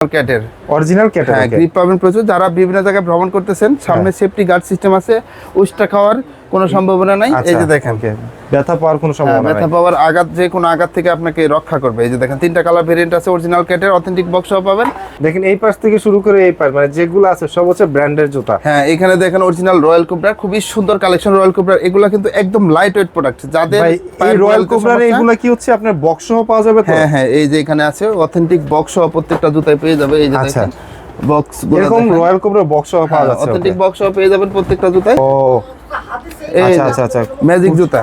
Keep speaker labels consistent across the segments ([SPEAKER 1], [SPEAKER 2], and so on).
[SPEAKER 1] ক্যাটের
[SPEAKER 2] original ক্যাটের
[SPEAKER 1] হ্যাঁ grip পাবেন প্রচুর। যারা বিভিন্ন জায়গায় ভ্রমণ করতেছেন সামনে। সেফটি গার্ড সিস্টেম আছে উষ্টা খাওয়ার কোনো সম্ভাবনা নাই? এই যে দেখেন।
[SPEAKER 2] আচ্ছা, ব্যথা পাওয়ার কোনো
[SPEAKER 1] হ্যাঁ,
[SPEAKER 2] সম্ভাবনা
[SPEAKER 1] ব্যথা পাওয়ার আঘাত যে কোনো আঘাত থেকে আপনাকে রক্ষা করবে। এই যে দেখেন তিনটা কালার ভেরিয়েন্ট আছে অরিজিনাল ক্যাটের অথেন্টিক বক্সও পাবেন।
[SPEAKER 2] দেখেন এই পাশ থেকে শুরু করে এই পাশ মানে যেগুলো আছে সব হচ্ছে ব্র্যান্ডের জুতা।
[SPEAKER 1] হ্যাঁ এখানে দেখেন অরিজিনাল রয়্যাল কোবরার খুবই সুন্দর কালেকশন রয়্যাল কোবরার এগুলো কিন্তু একদম লাইট ওয়েট প্রোডাক্ট যাদের
[SPEAKER 2] এই রয়্যাল কোবরার এগুলো কি হচ্ছে আপনার বক্স সহ পাওয়া যাবে তো?
[SPEAKER 1] হ্যাঁ হ্যাঁ এই যে এখানে আছে অথেন্টিক বক্স প্রত্যেকটা জুতায় পেয়ে যাবে। এই যে
[SPEAKER 2] আচ্ছা।
[SPEAKER 1] দেখেন বক্স
[SPEAKER 2] এরকম রয়্যাল কোবরার বক্স পাওয়া যাচ্ছে
[SPEAKER 1] অথেন্টিক। বক্স পেয়ে যাবেন প্রত্যেকটা জুতায়
[SPEAKER 2] ও আচ্ছা আচ্ছা আচ্ছা।
[SPEAKER 1] ম্যাজিক জুতা।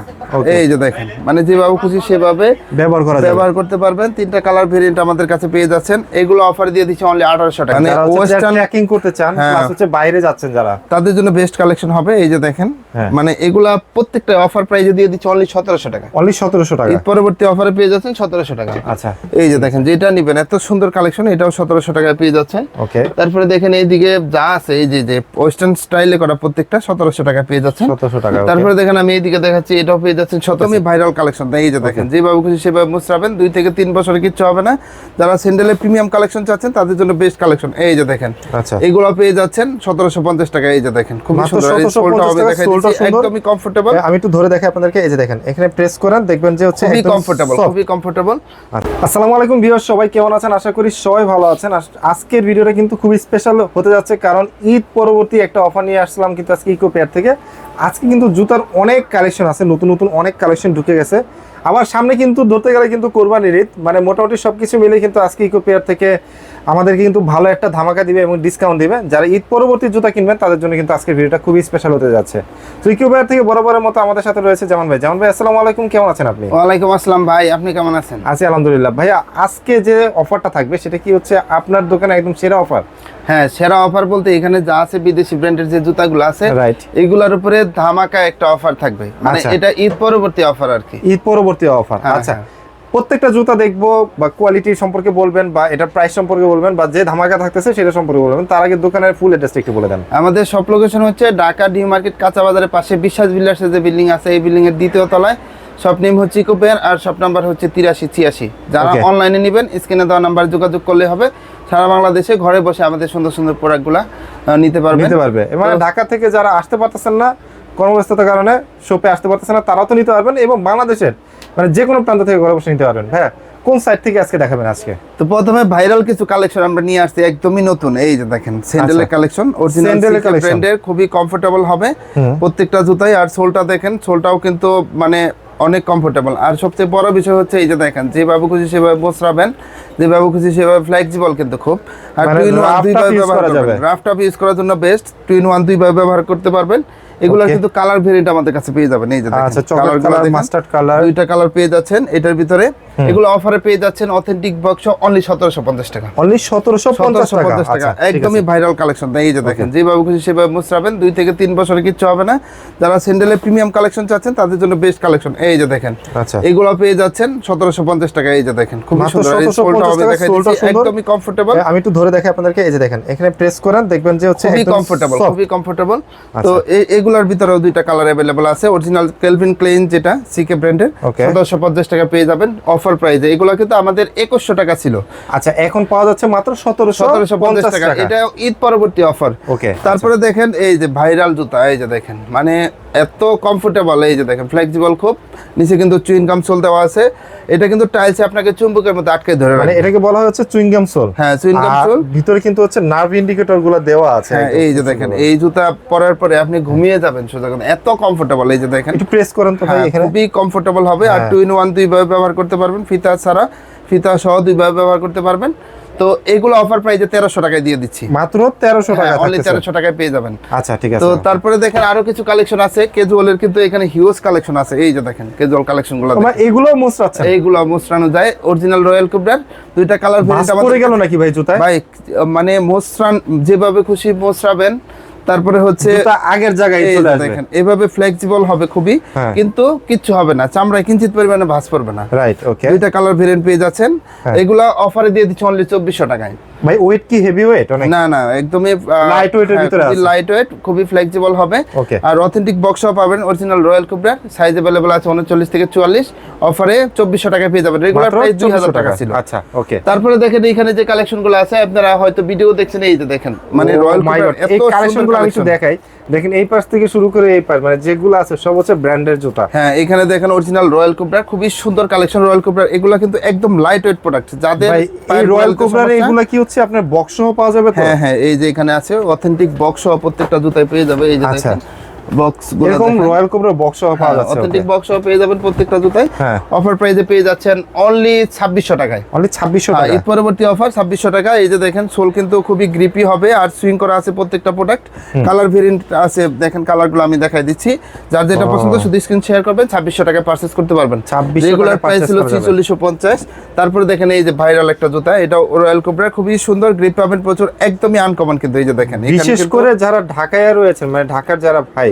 [SPEAKER 1] এই যে দেখেন মানে যেভাবে খুশি সেভাবে
[SPEAKER 2] ব্যবহার করা
[SPEAKER 1] ব্যবহার করতে পারবেন। তিনটা কালার ভেরিয়েন্ট আমাদের কাছে পেয়ে যাচ্ছেন। এগুলো অফার দিয়ে দিচ্ছে অনলি আঠারোশো টাকা। মানে ওয়েস্টার্ন
[SPEAKER 2] ট্র্যাকিং করতে চান
[SPEAKER 1] হ্যাঁ।
[SPEAKER 2] প্লাস হচ্ছে বাইরে যাচ্ছেন যারা।
[SPEAKER 1] তাদের জন্য বেস্ট কালেকশন হবে। এই যে দেখেন
[SPEAKER 2] হ্যাঁ।
[SPEAKER 1] মানে এগুলা প্রত্যেকটা অফার প্রাইজে দিয়ে দিচ্ছে অনলি সতেরোশো টাকা।
[SPEAKER 2] অনলি সতেরোশো টাকা।
[SPEAKER 1] পরবর্তী অফারে পেয়ে যাচ্ছেন সতেরোশো টাকা।
[SPEAKER 2] আচ্ছা।
[SPEAKER 1] এই যে দেখেন যেটা নিবেন এত সুন্দর কালেকশন এটাও সতেরোশো টাকায় পেয়ে যাচ্ছেন।
[SPEAKER 2] ওকে
[SPEAKER 1] তারপরে দেখেন এইদিকে যা আছে এই যে যে ওয়েস্টার্ন স্টাইলে করা প্রত্যেকটা সতেরোশো টাকা পেয়ে যাচ্ছেন।
[SPEAKER 2] সতেরোশো টাকা। okay।
[SPEAKER 1] তারপরে দেখেন আমি এইদিকে দেখাচ্ছি এটাও পেয়ে যাচ্ছেন শতমি ভাইরাল কালেকশন এই যে দেখেন। যেভাবে খুশি সেভাবে মুসরাবেন দুই থেকে তিন বছরে কিচ্ছু হবে না। যারা স্যান্ডেলের প্রিমিয়াম কালেকশন চাচ্ছেন তাদের জন্য বেস্ট কালেকশন এই যে দেখেন।
[SPEAKER 2] আচ্ছা।
[SPEAKER 1] এগুলো পেয়ে যাচ্ছেন সতেরোশো পঞ্চাশ টাকা এই যে দেখেন।
[SPEAKER 2] মাত্র
[SPEAKER 1] সুন্দর। একদমই কমফোর্টেবল
[SPEAKER 2] আমি একটু ধরে দেখাই আপনাদেরকে এই যে দেখেন এখানে প্রেস করেন দেখবেন যে হচ্ছে
[SPEAKER 1] খুবই কমফোর্টেবল খুবই কমফোর্টেবল।
[SPEAKER 2] আসসালামু আলাইকুম ভিউয়ার সবাই কেমন আছেন? আশা করি সবাই ভালো আছেন। আজকের ভিডিওটা কিন্তু খুবই স্পেশাল হতে যাচ্ছে কারণ ঈদ পরবর্তী একটা অফার নিয়ে আসলাম কিন্তু আজকে ইকো পেয়ার থেকে। আজকে কিন্তু জুতার অনেক কালেকশন আছে, নতুন নতুন অনেক কালেকশন ঢুকে গেছে। আবার সামনে কিন্তু ধরতে গেলে কিন্তু কোরবানির ঈদ মানে মোটামুটি সব কিছু মিলে কিন্তু আজকে ইকো পেয়ার থেকে আমাদেরকে কিন্তু ভালো একটা ধামাকা দিবে এবং ডিসকাউন্ট দিবে। যারা ঈদ পরবর্তী জুতা কিনবেন তাদের জন্য কিন্তু আজকের ভিডিওটা খুবই স্পেশাল হতে যাচ্ছে। তো ইকো পেয়ার থেকে বরাবরের মতো আমাদের সাথে রয়েছে যেমন ভাই। যেমন ভাই আসসালামু আলাইকুম কেমন আছেন আপনি?
[SPEAKER 1] ওয়ালাইকুম আসসালাম ভাই আপনি কেমন আছেন?
[SPEAKER 2] আছি আলহামদুলিল্লাহ। ভাইয়া আজকে যে অফারটা থাকবে সেটা কি হচ্ছে আপনার দোকানে একদম সেরা অফার
[SPEAKER 1] হ্যাঁ সেরা অফার বলতে এখানে যা আছে বিদেশি ব্র্যান্ডের যে জুতাগুলো আছে
[SPEAKER 2] রাইট
[SPEAKER 1] এগুলোর উপরে ধামাকা একটা অফার থাকবে। মানে
[SPEAKER 2] আচ্ছা।
[SPEAKER 1] এটা ঈদ পরবর্তী অফার আর কি।
[SPEAKER 2] ঈদ পরবর্তী অফার
[SPEAKER 1] হ্যাঁ,
[SPEAKER 2] আচ্ছা।
[SPEAKER 1] হ্যাঁ।
[SPEAKER 2] প্রত্যেকটা জুতা দেখব বা কোয়ালিটি সম্পর্কে বলবেন বা এটা প্রাইস সম্পর্কে বলবেন বা যে ধামাকা থাকতেছে সেটা সম্পর্কে বলবেন তার আগে দোকানের ফুল অ্যাড্রেসটা একটু বলে দেন।
[SPEAKER 1] আমাদের সব লোকেশন হচ্ছে ঢাকা নিউ মার্কেট কাঁচা বাজারের পাশে বিশ্বাস বিল্ডার্সের যে বিল্ডিং আছে এই বিল্ডিং এর দ্বিতীয় তলায়। শপ নেম হচ্ছে ইকোপেয়ার আর শপ নাম্বার হচ্ছে তিরাশি ছিয়াশি। যারা. অনলাইনে নেবেন স্ক্রিনে দেওয়া নাম্বার যোগাযোগ করলে হবে। সারা বাংলাদেশে ঘরে বসে আমাদের সুন্দর সুন্দর প্রোডাক্টগুলো নিতে পারবেন।
[SPEAKER 2] নিতে পারবে। মানে
[SPEAKER 1] তো-
[SPEAKER 2] ঢাকা থেকে যারা আসতে পারতেছেন না কর্মব্যস্ততার কারণে শপে আসতে পারতেছেন না তারাও তো নিতে পারবেন এবং বাংলাদেশের মানে যে কোনো প্রান্ত থেকে ঘরে বসে নিতে পারবেন। হ্যাঁ কোন সাইড থেকে আজকে দেখাবেন আজকে?
[SPEAKER 1] তো প্রথমে ভাইরাল কিছু কালেকশন আমরা নিয়ে আসছি একদমই নতুন। এই যে দেখেন স্যান্ডেলের। Collection original
[SPEAKER 2] স্যান্ডেলের।
[SPEAKER 1] ব্র্যান্ডের খুবই কমফোর্টেবল হবে। প্রত্যেকটা জুতাই আর সোলটা দেখেন সোলটাও কিন্তু মানে অনেক কমফোর্টেবল আর সবচেয়ে বড় বিষয় হচ্ছে এই যে দেখেন যেভাবে খুশি সেভাবে বসরাবেন যেভাবে খুশি সেভাবে ফ্লেক্সিবল কিন্তু খুব। আর
[SPEAKER 2] মানে
[SPEAKER 1] টু ইন ওয়ান
[SPEAKER 2] rough
[SPEAKER 1] দুইভাবে ব্যবহার
[SPEAKER 2] করা যাবে।
[SPEAKER 1] করবেন। রাফ টাফ ইউজ করার জন্য বেস্ট টু ইন ওয়ান দুইভাবে ব্যবহার করতে পারবেন। এগুলো কিন্তু কালার ভেরিয়েন্ট আমাদের কাছে পেয়ে যাবেন। এই যে দেখেন
[SPEAKER 2] আচ্ছা চকলেট কালার মাস্টার্ড কালার
[SPEAKER 1] দুইটা কালার পেয়ে যাচ্ছেন এটার ভিতরে এগুলো অফারে পেয়ে যাচ্ছেন অথেন্টিক বক্স অনলি সতেরোশো পঞ্চাশ টাকা।
[SPEAKER 2] অনলি সতেরোশো পঞ্চাশ
[SPEAKER 1] 1750
[SPEAKER 2] টাকা আচ্ছা,
[SPEAKER 1] একদমই ভাইরাল কালেকশন এই যে দেখেন যেভাবে খুশি সেভাবে মুসরাবেন দুই থেকে তিন বছরে কিচ্ছু হবে না। যারা স্যান্ডেলের প্রিমিয়াম কালেকশন চাচ্ছেন তাদের জন্য বেস্ট কালেকশন এই যে দেখেন
[SPEAKER 2] আচ্ছা।
[SPEAKER 1] এগুলো পেয়ে যাচ্ছেন সতেরোশো পঞ্চাশ টাকা। এই যে দেখেন
[SPEAKER 2] মাত্র
[SPEAKER 1] সুন্দর। এই সোলটা হবে দেখাই। একদমই কমফোর্টেবল
[SPEAKER 2] আমি একটু ধরে দেখাই আপনাদেরকে। এই যে দেখেন এখানে প্রেস করেন দেখবেন যে হচ্ছে
[SPEAKER 1] খুবই কমফোর্টেবল খুবই কমফোর্টেবল তো
[SPEAKER 2] আচ্ছা।
[SPEAKER 1] এই- এগুলোর ভিতরেও দুইটা কালার অ্যাভেলেবল আছে। অরিজিনাল কেলভিন ক্লেইন যেটা সিকে ব্র্যান্ডের. সতেরোশো পঞ্চাশ টাকা পেয়ে যাবেন অফার প্রাইজে এগুলো কিন্তু আমাদের একুশশো টাকা ছিল।
[SPEAKER 2] আচ্ছা এখন পাওয়া যাচ্ছে মাত্র সতেরোশো
[SPEAKER 1] সতেরোশো পঞ্চাশ টাকা। এটা ঈদ পরবর্তী অফার
[SPEAKER 2] ওকে
[SPEAKER 1] তারপরে দেখেন এই যে ভাইরাল জুতা এই যে দেখেন মানে এত কমফোর্টেবল এই যে দেখেন ফ্লেক্সিবল খুব। নিচে কিন্তু চুইন গাম সোল দেওয়া আছে। এটা কিন্তু টাইলসে আপনাকে চুম্বকের মধ্যে আটকে ধরে
[SPEAKER 2] মানে এটাকে বলা হচ্ছে চুইংগাম সোল
[SPEAKER 1] হ্যাঁ gum sole।
[SPEAKER 2] ভিতরে কিন্তু হচ্ছে নার্ভ ইন্ডিকেটরগুলো দেওয়া আছে
[SPEAKER 1] হ্যাঁ এই যে দেখেন এই জুতা পরার পরে আপনি ঘুমিয়ে যাবেন সোজা কথা। এত কমফোর্টেবল এই যে দেখেন।
[SPEAKER 2] একটু প্রেস করেন তো ভাই
[SPEAKER 1] হ্যাঁ,
[SPEAKER 2] এখানে।
[SPEAKER 1] খুবই কমফোর্টেবল হবে। আর
[SPEAKER 2] হ্যাঁ।
[SPEAKER 1] টু ইন ওয়ান দুইভাবে ব্যবহার করতে পারবেন ফিতা ছাড়া। ফিতা সহ দুইভাবে ব্যবহার করতে পারবেন। তো এগুলো অফার প্রাইজে তেরোশো টাকায় দিয়ে দিচ্ছি।
[SPEAKER 2] মাত্র তেরোশো টাকা
[SPEAKER 1] অনলি তেরোশো টাকায় পেয়ে যাবেন।
[SPEAKER 2] আচ্ছা ঠিক
[SPEAKER 1] তো তারপরে দেখেন আরও কিছু কালেকশন আছে। কেজুয়ালের কিন্তু এখানে হিউজ কালেকশন আছে। এই যে দেখেন কেজুয়াল
[SPEAKER 2] কালেকশনগুলো এগুলো মোস্টাচ্ছেন
[SPEAKER 1] এইগুলো মোস্রানো যায়। অরিজিনাল রয়্যাল কুবরার দুইটা কালার
[SPEAKER 2] বাস পড়ে গেল নাকি ভাই জুতায়?
[SPEAKER 1] ভাই মানে মোস্রান যেভাবে খুশি মোস্রাবেন তারপরে হচ্ছে
[SPEAKER 2] আগের জায়গায় চলে আসবে।
[SPEAKER 1] দেখেন এভাবে ফ্লেক্সিবল হবে খুবই
[SPEAKER 2] হ্যাঁ।
[SPEAKER 1] কিন্তু কিচ্ছু হবে না। চামড়ায় কিঞ্চিত পরিমাণে ভাঁজ পড়বে না।
[SPEAKER 2] রাইট ওকে
[SPEAKER 1] দুইটা কালার ভেরিয়েন্ট পেয়ে যাচ্ছেন।
[SPEAKER 2] হ্যাঁ।
[SPEAKER 1] এগুলা অফারে দিয়ে দিচ্ছি অনলি চব্বিশশো টাকায়।
[SPEAKER 2] ভাই ওয়েট কি হেভি ওয়েট অনেক
[SPEAKER 1] না না একদমই
[SPEAKER 2] লাইট ওয়েটের ভিতরে আছে।
[SPEAKER 1] লাইট ওয়েট খুবই ফ্লেক্সিবল হবে. আর অথেন্টিক বক্সও পাবেন অরিজিনাল রয়্যাল কুবরা সাইজ अवेलेबल আছে উনচল্লিশ থেকে চুয়াল্লিশ। অফারে চব্বিশশো টাকায় পেয়ে যাবেন। রেগুলার প্রাইস দুই হাজার টাকা ছিল।
[SPEAKER 2] আচ্ছা ওকে
[SPEAKER 1] তারপরে দেখেন এখানে যে কালেকশনগুলো আছে আপনারা হয়তো ভিডিও দেখছেন এই যে দেখেন। মানে রয়্যাল
[SPEAKER 2] কুবরা এত কালেকশনগুলো কালেকশনগুলো আমি একটু দেখাই। দেখেন এই পাশ থেকে শুরু করে এই পাশ মানে যেগুলো আছে সব হচ্ছে ব্র্যান্ডের জুতা।
[SPEAKER 1] হ্যাঁ এখানে দেখেন অরিজিনাল রয়্যাল কোবরা খুবই সুন্দর কালেকশন রয়্যাল কোবরা এগুলো কিন্তু একদম লাইট ওয়েট প্রোডাক্ট যাদের
[SPEAKER 2] এই রয়্যাল কোবরার এগুলো কি হচ্ছে? আপনার বক্স সহ পাওয়া যাবে তো?
[SPEAKER 1] হ্যাঁ হ্যাঁ এই যে এখানে আছে অথেন্টিক বক্স সহ প্রত্যেকটা জুতায় পেয়ে যাবে। এই যে
[SPEAKER 2] আচ্ছা।
[SPEAKER 1] দেখেন। বক্স
[SPEAKER 2] এরকম রয়্যাল কোবরার বক্স সহ পাওয়া যাচ্ছে
[SPEAKER 1] অথেন্টিক বক্স সহ পেয়ে যাবেন প্রত্যেকটা জুতায়।
[SPEAKER 2] হ্যাঁ।
[SPEAKER 1] অফার প্রাইসে পেয়ে যাচ্ছেন অনলি ছাব্বিশশো টাকায়।
[SPEAKER 2] অনলি 2600
[SPEAKER 1] হ্যাঁ,
[SPEAKER 2] টাকা।
[SPEAKER 1] ঈদ পরবর্তী অফার ছাব্বিশশো টাকা। এই যে দেখেন সোল কিন্তু খুবই গ্রিপি হবে আর সুইং করা আছে প্রত্যেকটা প্রোডাক্ট কালার ভেরিয়েন্ট আছে দেখেন কালারগুলো আমি দেখাই দিচ্ছি। যার যেটা পছন্দ শুধু স্ক্রিন শেয়ার করবেন ছাব্বিশশো টাকায় পারচেস করতে পারবেন।
[SPEAKER 2] 2600
[SPEAKER 1] রেগুলার প্রাইস ছিল
[SPEAKER 2] করা যাবে।
[SPEAKER 1] ছিচল্লিশশো পঞ্চাশ। তারপরে দেখেন এই যে ভাইরাল একটা জুতা এটা রয়্যাল কোবরা খুবই সুন্দর গ্রিপ পাবেন প্রচুর একদমই আনকমন কিন্তু এই যে দেখেন।
[SPEAKER 2] বিশেষ করে যারা ঢাকায় রয়েছেন মানে ঢাকার যারা ভাই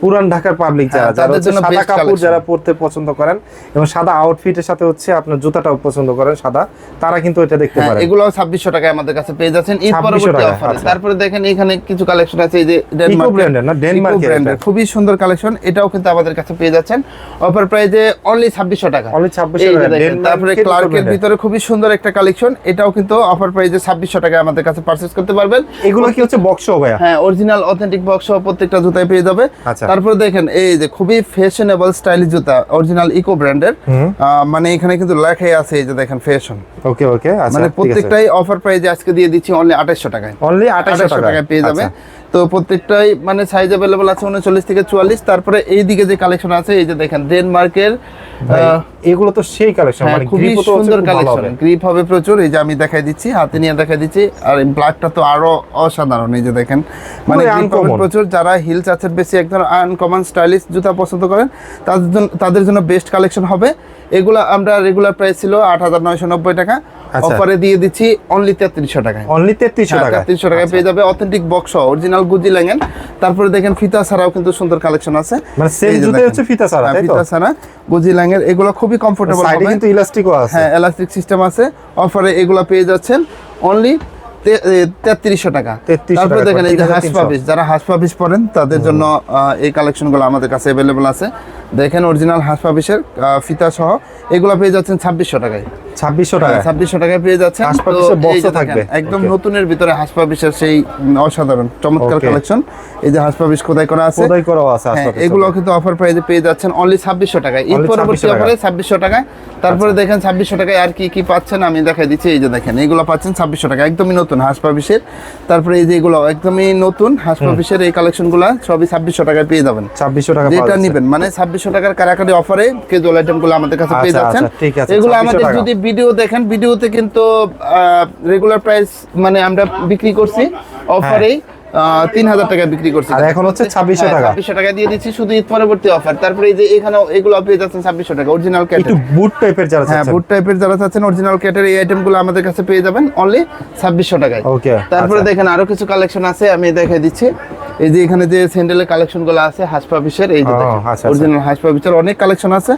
[SPEAKER 2] পুরান ঢাকার পাবলিক যারা
[SPEAKER 1] হ্যাঁ,
[SPEAKER 2] যারা
[SPEAKER 1] জন্য
[SPEAKER 2] সাদা কাপড় যারা পরতে পছন্দ করেন এবং সাদা আউটফিটের সাথে হচ্ছে আপনার জুতাটাও পছন্দ করেন সাদা তারা কিন্তু এটা দেখতে
[SPEAKER 1] হ্যাঁ,
[SPEAKER 2] পারেন।
[SPEAKER 1] এগুলো ছাব্বিশশো টাকায় আমাদের কাছে পেয়ে যাচ্ছেন। ঈদ পরবর্তী অফারে
[SPEAKER 2] আচ্ছা।
[SPEAKER 1] তারপরে দেখেন এখানে কিছু কালেকশন আছে এই যে
[SPEAKER 2] brand এর না? এর
[SPEAKER 1] ব্র্যান্ডের খুবই সুন্দর কালেকশন এটাও কিন্তু আমাদের কাছে পেয়ে যাচ্ছেন। অফার প্রাইজে অনলি ছাব্বিশশো টাকা।
[SPEAKER 2] Only 2600 টাকা।
[SPEAKER 1] তারপরে ক্লার্কের ভিতরে খুবই সুন্দর একটা কালেকশন এটাও কিন্তু অফার প্রাইজে ছাব্বিশশো টাকায় আমাদের কাছে পারচেস করতে পারবেন।
[SPEAKER 2] এগুলো কি হচ্ছে বক্স ভাইয়া?
[SPEAKER 1] হ্যাঁ অরিজিনাল অথেন্টিক বক্স প্রত্যেকটা জুতায় পেয়ে যাবে।
[SPEAKER 2] আচ্ছা।
[SPEAKER 1] তারপরে দেখেন এই যে খুবই ফ্যাশনেবল স্টাইলিশ জুতা অরিজিনাল ইকো ব্র্যান্ডের। মানে এখানে কিন্তু লেখাই আছে এই যে দেখেন ফ্যাশন
[SPEAKER 2] ওকে ওকে আচ্ছা
[SPEAKER 1] মানে প্রত্যেকটাই অফার প্রাইজে আজকে দিয়ে দিচ্ছি অনলি আঠাশশো টাকায়।
[SPEAKER 2] অনলি 2800
[SPEAKER 1] আঠাশশো টাকায়। পেয়ে যাবে
[SPEAKER 2] আচ্ছা।
[SPEAKER 1] তো প্রত্যেকটাই মানে সাইজ অ্যাভেলেবল আছে উনচল্লিশ থেকে চুয়াল্লিশ। তারপরে এই দিকে যে কালেকশন আছে এই যে দেখেন ডেনমার্কের
[SPEAKER 2] এগুলো তো সেই কালেকশন
[SPEAKER 1] হ্যাঁ,
[SPEAKER 2] মানে
[SPEAKER 1] খুবই সুন্দর কালেকশন গ্রিপ হবে। প্রচুর এই যে আমি দেখাই দিচ্ছি হাতে নিয়ে দেখাই দিচ্ছি। আর ব্ল্যাকটা তো আরও অসাধারণ এই যে দেখেন। মানে। প্রচুর যারা হিল চাচ্ছের বেশি একদম আনকমন স্টাইলিশ জুতা পছন্দ করেন তাদের জন্য তাদের জন্য বেস্ট কালেকশন হবে। এগুলা আমরা রেগুলার প্রাইস ছিল আট হাজার নয়শো নব্বই টাকা।
[SPEAKER 2] আচ্ছা।
[SPEAKER 1] অফারে দিয়ে দিচ্ছি অনলি তেত্রিশশো টাকায়।
[SPEAKER 2] অনলি 3300 টাকা
[SPEAKER 1] তিনশো টাকায়
[SPEAKER 2] আচ্ছা।
[SPEAKER 1] পেয়ে যাবে অথেন্টিক বক্স অরিজিনাল গুজি লাগেন তারপরে দেখেন ফিতা ছাড়াও কিন্তু সুন্দর কালেকশন আছে।
[SPEAKER 2] মানে
[SPEAKER 1] সেম
[SPEAKER 2] জুতাই হচ্ছে ফিতা ছাড়া,
[SPEAKER 1] হ্যাঁ,
[SPEAKER 2] তাই তো?
[SPEAKER 1] ফিতা ছাড়া। গুজি ল্যাঙ্গের এগুলো খুবই কমফোর্টেবল
[SPEAKER 2] সাইডে কিন্তু ইলাস্টিকও আছে।
[SPEAKER 1] হ্যাঁ ইলাস্টিক সিস্টেম আছে। অফারে এগুলো পেয়ে যাচ্ছেন অনলি তেত্রিশশো টাকা। তারপরে দেখেন এই যে
[SPEAKER 2] 3300
[SPEAKER 1] হাঁস পাবিস যারা হাঁস পাবিস পরেন তাদের জন্য এই কালেকশনগুলো আমাদের কাছে অ্যাভেলেবল আছে। দেখেন অরিজিনাল হাঁস পাবিসের ফিতা সহ। এগুলো পেয়ে যাচ্ছেন ছাব্বিশশো টাকায়।
[SPEAKER 2] 2600 টাকা
[SPEAKER 1] ছাব্বিশশো টাকায় পেয়ে যাচ্ছেন।
[SPEAKER 2] থাকবে।
[SPEAKER 1] একদম নতুনের ভিতরে হাঁস পাবিসের সেই অসাধারণ চমৎকার কালেকশন এই যে হাঁস পাবিস খোদাই করা আছে।
[SPEAKER 2] খোদাই করাও আছে
[SPEAKER 1] হ্যাঁ, এগুলো কিন্তু অফার প্রাইসে পেয়ে যাচ্ছেন অনলি ছাব্বিশশো টাকায়। ঈদ পরবর্তী অফারে ছাব্বিশশো টাকায়। তারপরে
[SPEAKER 2] আচ্ছা।
[SPEAKER 1] দেখেন ছাব্বিশশো টাকায় আর কি কি পাচ্ছেন আমি দেখাই দিচ্ছি। এই যে দেখেন এগুলো পাচ্ছেন ছাব্বিশশো টাকা একদমই নতুন হাঁস পাবিসের তারপরে এই যে এগুলো একদমই নতুন হাঁস পাবিসের এই কালেকশনগুলো সবই ছাব্বিশশো টাকায় পেয়ে যাবেন।
[SPEAKER 2] 2600 টাকা
[SPEAKER 1] যেটা। নিবেন মানে ছাব্বিশশো টাকার কারাকারি অফারে কেজুয়াল আইটেমগুলো আমাদের কাছে পেয়ে
[SPEAKER 2] আচ্ছা,
[SPEAKER 1] যাচ্ছেন।
[SPEAKER 2] আচ্ছা, আছে,
[SPEAKER 1] এগুলো আমাদের যদি ভিডিও দেখেন ভিডিওতে কিন্তু রেগুলার প্রাইস মানে আমরা বিক্রি করছি অফারেই তিন হাজার টাকা বিক্রি করছি।
[SPEAKER 2] আর এখন হচ্ছে 2600 টাকা।
[SPEAKER 1] ছাব্বিশশো টাকা দিয়ে দিচ্ছি শুধু ঈদ পরবর্তী অফার তারপরে এই যে এখানে এগুলো পেয়ে যাচ্ছেন ছাব্বিশশো টাকা অরিজিনাল
[SPEAKER 2] একটু
[SPEAKER 1] ক্যাটের
[SPEAKER 2] বুট টাইপের যারা
[SPEAKER 1] হ্যাঁ বুট টাইপের যারা চাচ্ছেন অরিজিনাল ক্যাটের এই আইটেমগুলো আমাদের কাছে পেয়ে যাবেন অনলি ছাব্বিশশো টাকায়।
[SPEAKER 2] ওকে
[SPEAKER 1] তারপরে দেখেন আরও কিছু কালেকশন আছে আমি দেখাই দিচ্ছি। এই যে এখানে যে স্যান্ডেলের কালেকশনগুলো আছে হাসপাবিসের এই যে
[SPEAKER 2] ও, আচ্ছা, আচ্ছা।
[SPEAKER 1] অরিজিনাল হাসপাবিসের অনেক কালেকশন আছে।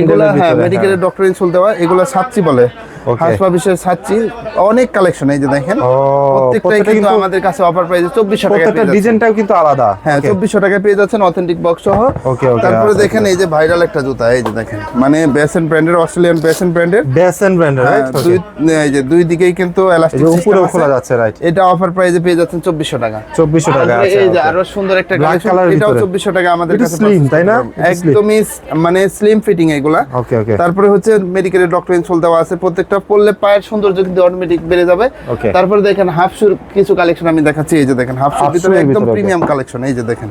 [SPEAKER 1] এগুলো হ্যাঁ মেডিকেলের ডক্টর ইনসুল দেওয়া এগুলো সাতচি বলে।
[SPEAKER 2] Okay.
[SPEAKER 1] হাসপাবিসের সাচ্চি অনেক কালেকশন এই যে দেখেন। প্রত্যেকটাই
[SPEAKER 2] প্রত্যেকটা
[SPEAKER 1] কিন্তু আমাদের কাছে অফার প্রাইসে চব্বিশশো টাকা
[SPEAKER 2] প্রত্যেকটা ডিজাইনটাও কিন্তু আলাদা।
[SPEAKER 1] হ্যাঁ
[SPEAKER 2] Okay.
[SPEAKER 1] চব্বিশশো টাকা পেয়ে যাচ্ছেন অথেন্টিক বক্স সহ।
[SPEAKER 2] Okay,
[SPEAKER 1] তারপরে
[SPEAKER 2] আচ্ছা,
[SPEAKER 1] দেখেন এই যে ভাইরাল একটা জুতা এই যে দেখেন। মানে বেসেন ব্র্যান্ডের অস্ট্রেলিয়ান বেসেন ব্র্যান্ডের
[SPEAKER 2] বেসেন ব্র্যান্ডের রাইট
[SPEAKER 1] দুই এই যে দুই দিকেই কিন্তু এলাস্টিক
[SPEAKER 2] যে উপরেও খোলা যাচ্ছে রাইট
[SPEAKER 1] এটা অফার প্রাইসে পেয়ে যাচ্ছেন চব্বিশশো টাকা।
[SPEAKER 2] 2400 টাকা আছে
[SPEAKER 1] এই যে আরও সুন্দর একটা কালেকশন এটাও
[SPEAKER 2] ভিতরে।
[SPEAKER 1] চব্বিশশো টাকা আমাদের কাছে purchase
[SPEAKER 2] তাই না?
[SPEAKER 1] একদমই মানে স্লিম ফিটিং এগুলা।
[SPEAKER 2] ওকে ওকে
[SPEAKER 1] তারপরে হচ্ছে মেডিকেলের ডক্টর ইনসোল দেওয়া আছে। প্রত্যেকটা পড়লে পায়ের সৌন্দর্য কিন্তু অটোমেটিক বেড়ে যাবে. তারপরে দেখেন হাফ শুর কিছু কালেকশন আমি দেখাচ্ছি এই যে দেখেন হাফ শুর ভিতরে একদম প্রিমিয়াম কালেকশন এই যে দেখেন।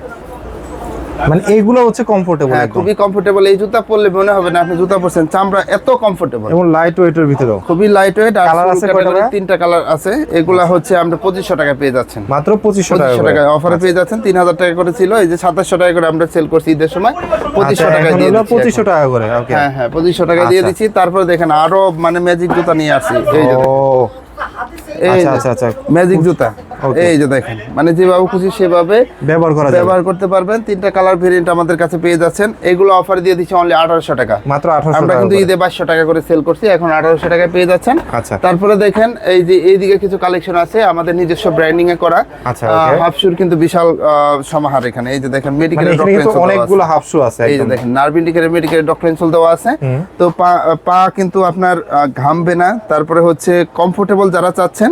[SPEAKER 2] মানে এইগুলো হচ্ছে কমফোর্টেবল
[SPEAKER 1] হ্যাঁ খুবই কমফোর্টেবল এই জুতা পরলে মনে হবে না আপনি জুতা পরছেন। চামড়া এত কমফোর্টেবল
[SPEAKER 2] এবং লাইট ওয়েটের ভিতরেও।
[SPEAKER 1] খুবই লাইট ওয়েট
[SPEAKER 2] Colour আছে কয়টা?
[SPEAKER 1] তিনটা কালার আছে। এগুলা হচ্ছে আমরা পঁচিশশো টাকা পেয়ে যাচ্ছেন।
[SPEAKER 2] মাত্র 2500 টাকা
[SPEAKER 1] পঁচিশশো। টাকা অফারে পেয়ে যাচ্ছেন। তিন হাজার টাকা করে ছিল। এই যে সাতাশশো টাকা করে আমরা সেল করছি ঈদের সময়। পঁচিশশো
[SPEAKER 2] আচ্ছা,
[SPEAKER 1] টাকা দিয়ে
[SPEAKER 2] 2500 টাকা করে ওকে
[SPEAKER 1] হ্যাঁ হ্যাঁ পঁচিশশো টাকা দিয়ে
[SPEAKER 2] আচ্ছা।
[SPEAKER 1] দিচ্ছি। তারপরে দেখেন আরও মানে ম্যাজিক জুতা নিয়ে আসি এই যে এই
[SPEAKER 2] আচ্ছা আচ্ছা আচ্ছা।
[SPEAKER 1] ম্যাজিক জুতা। এই যে দেখেন মানে যেভাবে খুশি সেভাবে
[SPEAKER 2] ব্যবহার করা
[SPEAKER 1] ব্যবহার করতে পারবেন। তিনটা কালার ভেরিয়েন্ট আমাদের কাছে পেয়ে যাচ্ছেন। এগুলো অফার দিয়ে দিচ্ছি অনলি আঠারোশো টাকা।
[SPEAKER 2] মাত্র আঠারোশো
[SPEAKER 1] আমরা কিন্তু ঈদে বাইশশো টাকা করে সেল করছি এখন আঠারোশো টাকায় পেয়ে যাচ্ছেন।
[SPEAKER 2] আচ্ছা।
[SPEAKER 1] তারপরে দেখেন এই যে এইদিকে কিছু কালেকশন আছে আমাদের নিজস্ব ব্র্যান্ডিং এ করা।
[SPEAKER 2] আচ্ছা, okay.
[SPEAKER 1] কিন্তু বিশাল সমাহার এখানে। এই যে দেখেন
[SPEAKER 2] মানে
[SPEAKER 1] মেডিকেল
[SPEAKER 2] এখানে অনেকগুলো হাফ শু আছে
[SPEAKER 1] এই যে দেখেন নার্ভ ইন্ডিকেটর মেডিকেল ডক্টরেন্সল দেওয়া আছে। তো পা কিন্তু আপনার ঘামবে না। তারপরে হচ্ছে কমফোর্টেবল যারা চাচ্ছেন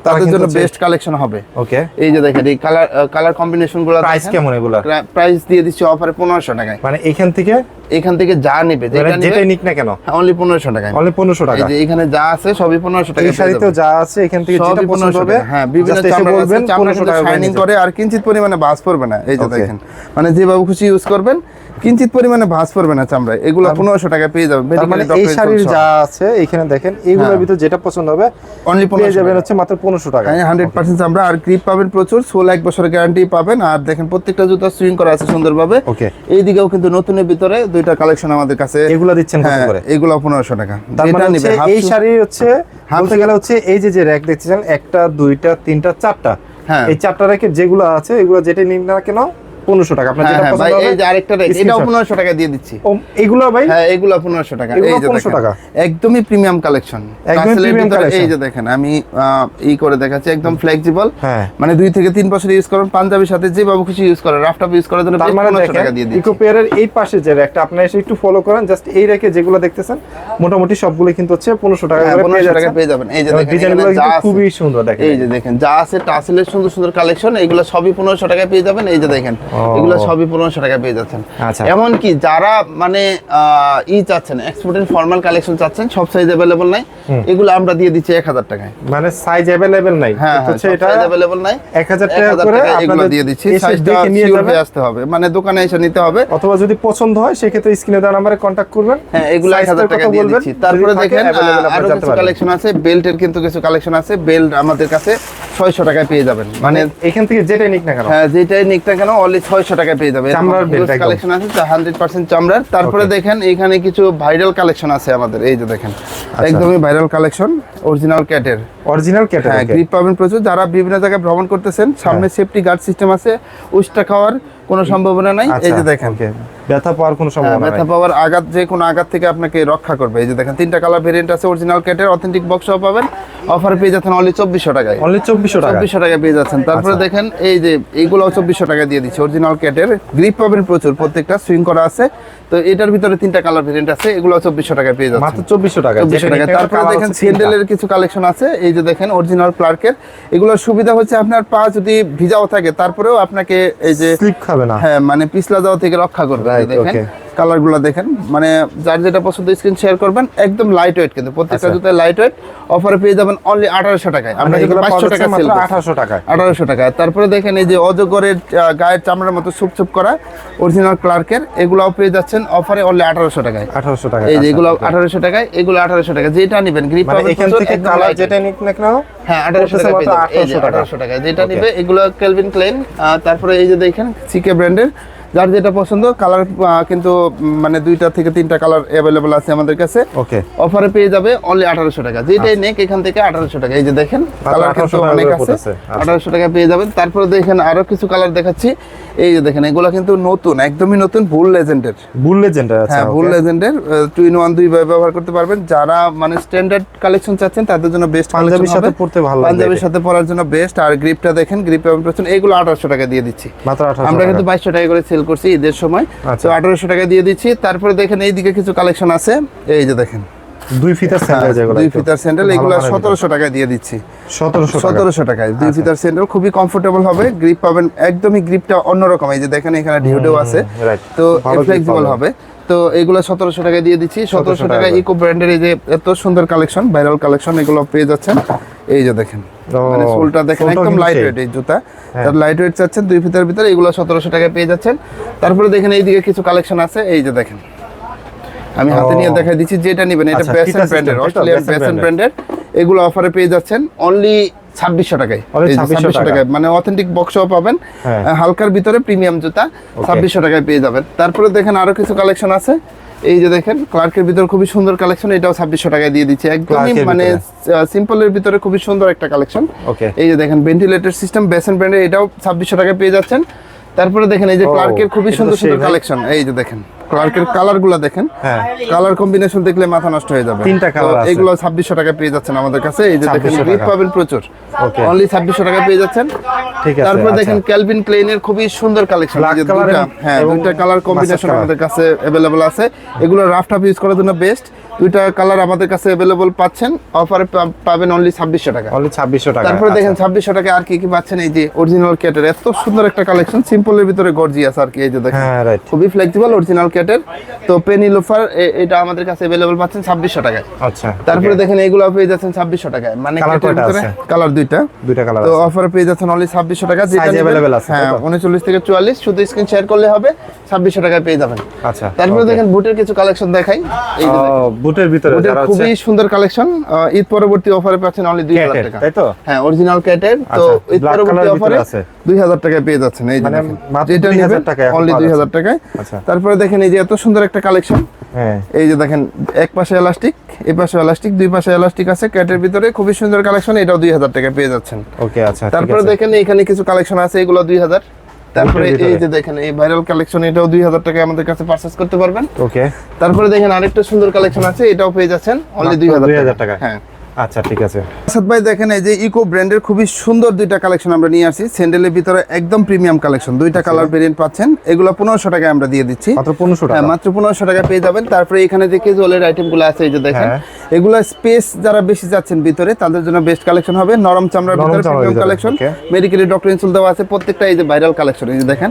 [SPEAKER 1] তাদের জন্য বেস্ট কালেকশন হবে।
[SPEAKER 2] ওকে
[SPEAKER 1] এই যে দেখেন এই কালার কালার কম্বিনেশনগুলো
[SPEAKER 2] প্রাইস কেমন এগুলা?
[SPEAKER 1] প্রাইস দিয়ে দিচ্ছি অফারে পনেরোশো টাকায়।
[SPEAKER 2] মানে এখান থেকে?
[SPEAKER 1] এখান থেকে যা নেবে
[SPEAKER 2] মানে
[SPEAKER 1] যেটা
[SPEAKER 2] নিক না কেন?
[SPEAKER 1] অনলি পনেরোশো টাকায়।
[SPEAKER 2] অনলি পনেরোশো
[SPEAKER 1] এই
[SPEAKER 2] টাকা
[SPEAKER 1] যে এখানে যা আছে সবই পনেরোশো টাকা
[SPEAKER 2] এই শাড়িতেও যা আছে এখান থেকে যেটা পছন্দ হবে
[SPEAKER 1] হ্যাঁ বিভিন্ন চামড়া
[SPEAKER 2] বলবেন
[SPEAKER 1] আছে
[SPEAKER 2] পনেরোশো টাকা
[SPEAKER 1] শাইনিং করে আর কিঞ্চিত পরিমাণে ভাঁজ পড়বে না। এই যে দেখেন মানে যেভাবে খুশি ইউজ করবেন কিঞ্চিত পরিমাণে ভাঁজ পড়বে না চামড়ায়। এগুলো পনেরোশো টাকা পেয়ে যাবে
[SPEAKER 2] মানে এই শাড়ির যা আছে এখানে দেখেন এইগুলোর
[SPEAKER 1] হ্যাঁ।
[SPEAKER 2] ভিতর যেটা পছন্দ হবে
[SPEAKER 1] অনলি
[SPEAKER 2] পেয়ে
[SPEAKER 1] পনেরোশো
[SPEAKER 2] যাবেন হচ্ছে মাত্র পনেরোশো টাকা।
[SPEAKER 1] হ্যাঁ হান্ড্রেড পার্সেন্ট আমরা আর গ্রিপ পাবেন প্রচুর সোল এক বছরের গ্যারান্টি পাবেন। আর দেখেন প্রত্যেকটা জুতা সুইং করা আছে সুন্দরভাবে।
[SPEAKER 2] ওকে
[SPEAKER 1] এইদিকেও কিন্তু নতুনের ভিতরে দুইটা কালেকশন আমাদের কাছে।
[SPEAKER 2] এগুলো দিচ্ছেন
[SPEAKER 1] হ্যাঁ এগুলো পনেরোশো টাকা। যেটা
[SPEAKER 2] মানে এই শাড়ি হচ্ছে হালতে গেলে হচ্ছে এই যে যে র্যাক দেখতেছেন একটা দুইটা তিনটা চারটা।
[SPEAKER 1] হ্যাঁ।
[SPEAKER 2] এই চারটা র্যাকের যেগুলো আছে এগুলো যেটা নিন না কেন পনেরোশো টাকা। আপনার
[SPEAKER 1] হ্যাঁ
[SPEAKER 2] যেটা
[SPEAKER 1] হ্যাঁ ভাই এই যে আরেকটা এটাও পনেরোশো টাকা দিয়ে দিচ্ছি।
[SPEAKER 2] এগুলো ভাই?
[SPEAKER 1] হ্যাঁ এগুলো পনেরোশো টাকা। এই যে
[SPEAKER 2] 1500 টাকা?
[SPEAKER 1] একদমই প্রিমিয়াম কালেকশন। এই যে দেখেন আমি ই করে দেখাচ্ছি একদম ফ্লেক্সিবল
[SPEAKER 2] হ্যাঁ।
[SPEAKER 1] মানে দুই থেকে তিন বছর ইউজ করেন পাঞ্জাবির সাথে যেভাবে খুশি ইউজ করেন রাফটাপ ইউজ করার জন্য
[SPEAKER 2] মানে
[SPEAKER 1] পনেরোশো টাকা দিয়ে দিচ্ছি।
[SPEAKER 2] পেয়ারের এই পাশে যে র্যাকটা আপনারা এসে একটু ফলো করেন জাস্ট এই র্যাকে যেগুলো দেখতেছেন মোটামুটি সবগুলো কিন্তু হচ্ছে পনেরোশো টাকা
[SPEAKER 1] পনেরোশো টাকা পেয়ে যাবেন। এই যে দেখেন
[SPEAKER 2] ডিজাইনগুলো
[SPEAKER 1] যা
[SPEAKER 2] খুবই সুন্দর দেখেন।
[SPEAKER 1] এই যে দেখেন যা আছে টাসেলের সুন্দর সুন্দর কালেকশন এগুলো সবই পনেরোশো টাকায় পেয়ে যাবেন। এই যে দেখেন এগুলো সবই পনেরোশো টাকায় পেয়ে যাচ্ছেন।
[SPEAKER 2] আচ্ছা।
[SPEAKER 1] এমনকি যারা মানে ই চাচ্ছেন এক্সপোর্টের ফর্মাল কালেকশন চাচ্ছেন সব সাইজ অ্যাভেলেবল নাই। এগুলো আমরা দিয়ে দিচ্ছি এক হাজার টাকায়।
[SPEAKER 2] মানে সাইজ অ্যাভেলেবেল নাই।
[SPEAKER 1] হ্যাঁ হ্যাঁ এটা অ্যাভেলেবল নাই।
[SPEAKER 2] এক হাজার টাকা করে
[SPEAKER 1] এগুলো দিয়ে দিচ্ছি। সাইজটা
[SPEAKER 2] নিয়ে
[SPEAKER 1] আসতে হবে। মানে দোকানে এসে নিতে হবে।
[SPEAKER 2] অথবা যদি পছন্দ হয় সেক্ষেত্রে স্ক্রিনে দেওয়া নাম্বারে কন্ট্যাক্ট করবেন।
[SPEAKER 1] হ্যাঁ এগুলো এক হাজার টাকা দিয়ে দিচ্ছি। তারপরে দেখেন
[SPEAKER 2] আরও
[SPEAKER 1] কিছু কালেকশন আছে বেল্টের কিন্তু কিছু কালেকশন আছে। বেল্ট আমাদের কাছে ছয়শো টাকায় পেয়ে যাবেন। মানে
[SPEAKER 2] এখান থেকে যেটাই নিক না কেন?
[SPEAKER 1] হ্যাঁ যেটাই নিক না কেন ছয়শো টাকায় পেয়ে যাবে
[SPEAKER 2] চামড়ার
[SPEAKER 1] কালেকশন আছে হান্ড্রেড পার্সেন্ট চামড়ার। তারপরে দেখেন এখানে কিছু ভাইরাল কালেকশন আছে আমাদের। এই যে দেখেন
[SPEAKER 2] আচ্ছা।
[SPEAKER 1] একদমই ভাইরাল কালেকশন অরিজিনাল ক্যাটের
[SPEAKER 2] অরিজিনাল
[SPEAKER 1] হ্যাঁ গ্রিপ পাবেন প্রচুর। যারা বিভিন্ন জায়গায় ভ্রমণ করতেছেন সামনে সেফটি গার্ড সিস্টেম আছে উষ্টা খাওয়ার কোনো সম্ভাবনা নাই। এই যে দেখেন।
[SPEAKER 2] ব্যথা পাওয়ার কোনো
[SPEAKER 1] হ্যাঁ,
[SPEAKER 2] সম্ভাবনা
[SPEAKER 1] ব্যথা পাওয়ার আঘাত যে কোনো আঘাত থেকে আপনাকে রক্ষা করবে। এই যে দেখেন তিনটা কালার ভেরিয়েন্ট আছে অরিজিনাল অথেন্টিক বক্সও পাবেন। অফার পেয়ে যাচ্ছেন অনলি চব্বিশশো টাকায়।
[SPEAKER 2] অনলি চব্বিশশো টাকা
[SPEAKER 1] চব্বিশশো টাকা পেয়ে যাচ্ছেন। তারপরে
[SPEAKER 2] আচ্ছা।
[SPEAKER 1] দেখেন এই যে এইগুলো চব্বিশশো টাকা দিয়ে দিচ্ছে অরিজিনাল গ্রিপ পাবেন প্রচুর প্রত্যেকটা সুইং করা আছে। তো এটার ভিতরে তিনটা কালার ভেরিয়েন্ট আছে এগুলো চব্বিশশো টাকা পেয়ে যাচ্ছে
[SPEAKER 2] মাত্র চব্বিশশো টাকা
[SPEAKER 1] চব্বিশশো টাকা তারপরে দেখেন। স্যান্ডেলের কিছু কালেকশন আছে। এই যে দেখেন অরিজিনাল ক্লার্কের এগুলোর সুবিধা হচ্ছে আপনার পা যদি ভিজাও থাকে তারপরেও আপনাকে এই যে
[SPEAKER 2] স্লিপ খাবে না।
[SPEAKER 1] হ্যাঁ মানে পিছলা যাওয়া থেকে রক্ষা করবে। কালারগুলো দেখেন। মানে যার যেটা পছন্দ স্ক্রিন শেয়ার করবেন একদম লাইট ওয়েট কিন্তু। প্রত্যেকটা
[SPEAKER 2] আচ্ছা।
[SPEAKER 1] জুতায় লাইট ওয়েট অফারে পেয়ে যাবেন অনলি আঠারোশো টাকায়। আমরা কিন্তু
[SPEAKER 2] পাওয়া
[SPEAKER 1] টাকা সেল
[SPEAKER 2] আঠারোশো টাকায়।
[SPEAKER 1] আঠারোশো টাকা তারপরে দেখেন এই যে অজগরের গায়ের চামড়ার মতো সুপ সুপ করা অরিজিনাল ক্লার্কের এগুলাও পেয়ে যাচ্ছেন অফারে অনলি আঠারোশো টাকায়।
[SPEAKER 2] আঠারোশো টাকা
[SPEAKER 1] এই যে এগুলো আঠারোশো টাকায় এগুলো আঠারোশো টাকা যেটা নিবেন গ্রিপ
[SPEAKER 2] মানে এখান থেকে কালার যেটা নিক না কেন
[SPEAKER 1] হ্যাঁ আঠারোশো টাকা।
[SPEAKER 2] 1800 টাকা।
[SPEAKER 1] যেটা. নিবে এগুলো কেলভিন ক্লেন তারপরে এই যে দেখেন সিকে ব্র্যান্ডের যার যেটা পছন্দ কালার কিন্তু মানে দুইটা থেকে তিনটা কালার অ্যাভেলেবল আছে আমাদের কাছে।
[SPEAKER 2] ওকে
[SPEAKER 1] অফারে পেয়ে যাবে অনলি আঠারোশো টাকা। যেটাই নেক এখান থেকে আঠারোশো টাকা। এই যে দেখেন কালার কিন্তু অনেক আছে।
[SPEAKER 2] আচ্ছা।
[SPEAKER 1] আঠারোশো টাকা পেয়ে যাবেন। তারপরে দেখেন আরও কিছু কালার দেখাচ্ছি। এই যে দেখেন এগুলো কিন্তু নতুন একদমই নতুন ভুল লেজেন্ডের
[SPEAKER 2] বুল লেজেন্ডার আছে
[SPEAKER 1] হ্যাঁ ভুল লেজেন্ডের টু ইন ওয়ান দুই ভাবে ব্যবহার করতে পারবেন। যারা মানে স্ট্যান্ডার্ড কালেকশন চাচ্ছেন তাদের জন্য বেস্ট
[SPEAKER 2] পাঞ্জাবির সাথে পড়তে ভালো
[SPEAKER 1] পাঞ্জাবির সাথে পরার জন্য বেস্ট আর গ্রিপটা দেখেন গ্রিপ এবং এগুলো আঠারোশো টাকা দিয়ে দিচ্ছি।
[SPEAKER 2] মাত্র
[SPEAKER 1] আমরা কিন্তু বাইশশো টাকা করে সেল করছি ঈদের সময়।
[SPEAKER 2] আচ্ছা।
[SPEAKER 1] তো আঠারোশো টাকা দিয়ে দিচ্ছি। তারপরে দেখেন এইদিকে কিছু কালেকশন আছে। এই যে দেখেন।
[SPEAKER 2] দুই ফিতার স্যান্ডেল যেগুলো
[SPEAKER 1] দুই ফিতার স্যান্ডেল এগুলো সতেরোশো টাকায় দিয়ে দিচ্ছি। টাকায় দুই
[SPEAKER 2] আচ্ছা।
[SPEAKER 1] ফিতার স্যান্ডেল। খুবই কমফোর্টেবল হবে। গ্রিপ পাবেন একদমই গ্রিপটা অন্যরকম। এই যে দেখেন এখানে ঢেউডেও আছে। তো ফ্লেক্সিবল হবে। তো এগুলো সতেরোশো টাকা দিয়ে দিচ্ছি। সতেরোশো
[SPEAKER 2] টাকা
[SPEAKER 1] ইকো ব্র্যান্ডের এই যে এত সুন্দর কালেকশন ভাইরাল কালেকশন এগুলো পেয়ে যাচ্ছেন। এই যে দেখেন মানে সোলটা দেখেন একদম লাইট ওয়েট এই জুতা।
[SPEAKER 2] হ্যাঁ।
[SPEAKER 1] তার লাইট ওয়েট চাচ্ছেন দুই ফিতার ভিতরে এগুলো সতেরোশো টাকায় পেয়ে যাচ্ছেন। তারপরে দেখেন এইদিকে কিছু কালেকশন আছে এই যে দেখেন। আমি হাতে নিয়ে দেখাই দিচ্ছি যেটা নিবেন এটা
[SPEAKER 2] ফিতা
[SPEAKER 1] ব্র্যান্ডের অস্ট্রেলিয়ান
[SPEAKER 2] Basin
[SPEAKER 1] ব্র্যান্ডের এগুলো অফারে পেয়ে যাচ্ছেন অনলি ছাব্বিশশো টাকায়।
[SPEAKER 2] Only
[SPEAKER 1] এই যে
[SPEAKER 2] 2600
[SPEAKER 1] 2600
[SPEAKER 2] টাকা।
[SPEAKER 1] টাকায়। মানে অথেন্টিক বক্সও পাবেন
[SPEAKER 2] হ্যাঁ।
[SPEAKER 1] হালকার ভিতরে প্রিমিয়াম জুতা ছাব্বিশশো টাকায় পেয়ে যাবেন। তারপরে দেখেন আরও কিছু কালেকশন আছে। এই যে দেখেন ক্লার্কের ভিতরে খুবই সুন্দর কালেকশন এটাও ছাব্বিশশো টাকায় দিয়ে দিচ্ছে। একদমই মানে। সিম্পলের ভিতরে খুবই সুন্দর একটা কালেকশন এই যে দেখেন ভেন্টিলেটর সিস্টেম বেসেন ব্র্যান্ডের এটাও ছাব্বিশশো টাকায় পেয়ে যাচ্ছেন। তারপরে দেখেন এই যে ক্লার্কের খুবই সুন্দর সুন্দর কালেকশন এই যে দেখেন। ক্লার্কের কালারগুলা দেখেন।
[SPEAKER 2] হ্যাঁ।
[SPEAKER 1] কালার কম্বিনেশন দেখলে মাথা নষ্ট হয়ে যাবে।
[SPEAKER 2] তিনটা colour আছে।
[SPEAKER 1] এগুলো ছাব্বিশশো টাকা পেয়ে যাচ্ছেন আমাদের কাছে। এই যে দেখেন
[SPEAKER 2] 2600
[SPEAKER 1] গ্রিপ পাবেন প্রচুর।
[SPEAKER 2] Okay.
[SPEAKER 1] অনলি ছাব্বিশশো টাকা পেয়ে যাচ্ছেন।
[SPEAKER 2] ঠিক আছে
[SPEAKER 1] তারপর
[SPEAKER 2] আচ্ছা।
[SPEAKER 1] দেখেন ক্যালভিন ক্লেইনের খুবই সুন্দর কালেকশন হ্যাঁ কালার কম্বিনেশন আমাদের কাছে অ্যাভেলেবল আছে। এগুলো রাফ ইউজ করার জন্য বেস্ট দুইটা কালার আমাদের কাছে অ্যাভেলেবল পাচ্ছেন। অফারে পাবেন অনলি ছাব্বিশশো টাকা।
[SPEAKER 2] অনলি ছাব্বিশশো টাকা
[SPEAKER 1] তারপরে দেখেন
[SPEAKER 2] আচ্ছা।
[SPEAKER 1] ছাব্বিশশো টাকা আর কি কি পাচ্ছেন? এই যে অরিজিনাল ক্যাটের এত সুন্দর একটা কালেকশন সিম্পলের ভিতরে গর্জিয়াস আর কি এই যে দেখেন।
[SPEAKER 2] হ্যাঁ
[SPEAKER 1] খুবই ফ্লেক্সিবল অরিজিনাল ক্যাটের তো পেনি লোফার এটা আমাদের কাছে অ্যাভেলেবল পাচ্ছেন ছাব্বিশশো টাকায়।
[SPEAKER 2] আচ্ছা
[SPEAKER 1] তারপরে দেখেন এইগুলো পেয়ে যাচ্ছেন ছাব্বিশশো টাকায়। মানে কালার দুইটা।
[SPEAKER 2] দুইটা কালার
[SPEAKER 1] তো অফারে পেয়ে যাচ্ছেন অনলি ছাব্বিশশো টাকা যেটা নেবেন-
[SPEAKER 2] আছে,
[SPEAKER 1] হ্যাঁ? উনচল্লিশ থেকে চুয়াল্লিশ শুধু স্ক্রিন শেয়ার করলে হবে ছাব্বিশশো টাকায় পেয়ে যাবেন।
[SPEAKER 2] আচ্ছা
[SPEAKER 1] তারপরে দেখেন বুটের কিছু কালেকশন দেখাই। এই
[SPEAKER 2] বুটের ভিতরে
[SPEAKER 1] বুটের
[SPEAKER 2] যারা হচ্ছে
[SPEAKER 1] খুবই সুন্দর কালেকশন ঈদ পরবর্তী অফারে পাচ্ছেন অনলি দুই হাজার টাকা।
[SPEAKER 2] তাই তো?
[SPEAKER 1] হ্যাঁ অরিজিনাল ক্যাটের তো
[SPEAKER 2] আচ্ছা,
[SPEAKER 1] ঈদ পরবর্তী অফারে
[SPEAKER 2] আছে।
[SPEAKER 1] দুই হাজার টাকায় পেয়ে যাচ্ছেন এই
[SPEAKER 2] মানে মাত্র
[SPEAKER 1] যেটা
[SPEAKER 2] 2000
[SPEAKER 1] নেবেন
[SPEAKER 2] টাকায়
[SPEAKER 1] অনলি
[SPEAKER 2] পাওয়া
[SPEAKER 1] দুই
[SPEAKER 2] যাচ্ছে।
[SPEAKER 1] হাজার টাকায়।
[SPEAKER 2] আচ্ছা।
[SPEAKER 1] তারপরে দেখেন এই যে এত সুন্দর একটা কালেকশন।
[SPEAKER 2] হ্যাঁ।
[SPEAKER 1] এই যে দেখেন এক পাশে এলাস্টিক এই পাশে এলাস্টিক দুই পাশে এলাস্টিক আছে। ক্যাটের ভিতরে খুবই সুন্দর কালেকশন এটাও দুই হাজার টাকা পেয়ে যাচ্ছেন।
[SPEAKER 2] ওকে আচ্ছা
[SPEAKER 1] তারপরে দেখেন এখানে কিছু কালেকশন আছে এগুলো দুই হাজার। তারপরে? এই যে দেখেন এই ভাইরাল কালেকশন এটাও দুই হাজার টাকায় আমাদের কাছে পারচেস করতে পারবেন।
[SPEAKER 2] ওকে।
[SPEAKER 1] তারপরে দেখেন আরেকটা সুন্দর কালেকশন আছে এটাও পেয়ে যাচ্ছেন অনলি দুই হাজার
[SPEAKER 2] 2000 টাকা।
[SPEAKER 1] হ্যাঁ।
[SPEAKER 2] আচ্ছা ঠিক আছে।
[SPEAKER 1] আসাদ ভাই দেখেন এই যে ইকো ব্র্যান্ডের খুবই সুন্দর দুইটা কালেকশন আমরা নিয়ে আসি। স্যান্ডেলের ভিতরে একদম প্রিমিয়াম কালেকশন দুইটা কালার ভেরিয়েন্ট পাচ্ছেন। এগুলো পনেরোশো টাকায় আমরা দিয়ে দিচ্ছি।
[SPEAKER 2] মাত্র পনেরোশো
[SPEAKER 1] হ্যাঁ
[SPEAKER 2] টাকা
[SPEAKER 1] মাত্র পনেরোশো টাকা পেয়ে যাবেন। তারপরে এখানে যে কেজুয়ালের আইটেমগুলো আছে এই যে দেখেন।
[SPEAKER 2] হ্যাঁ।
[SPEAKER 1] এগুলো স্পেস যারা বেশি যাচ্ছেন ভিতরে তাদের জন্য বেস্ট কালেকশন হবে। নরম চামড়ার ভিতরে প্রিমিয়াম কালেকশন. মেডিকেলের ডক্টর ইনসুল দেওয়া আছে। প্রত্যেকটা এই যে ভাইরাল কালেকশন এই যে দেখেন।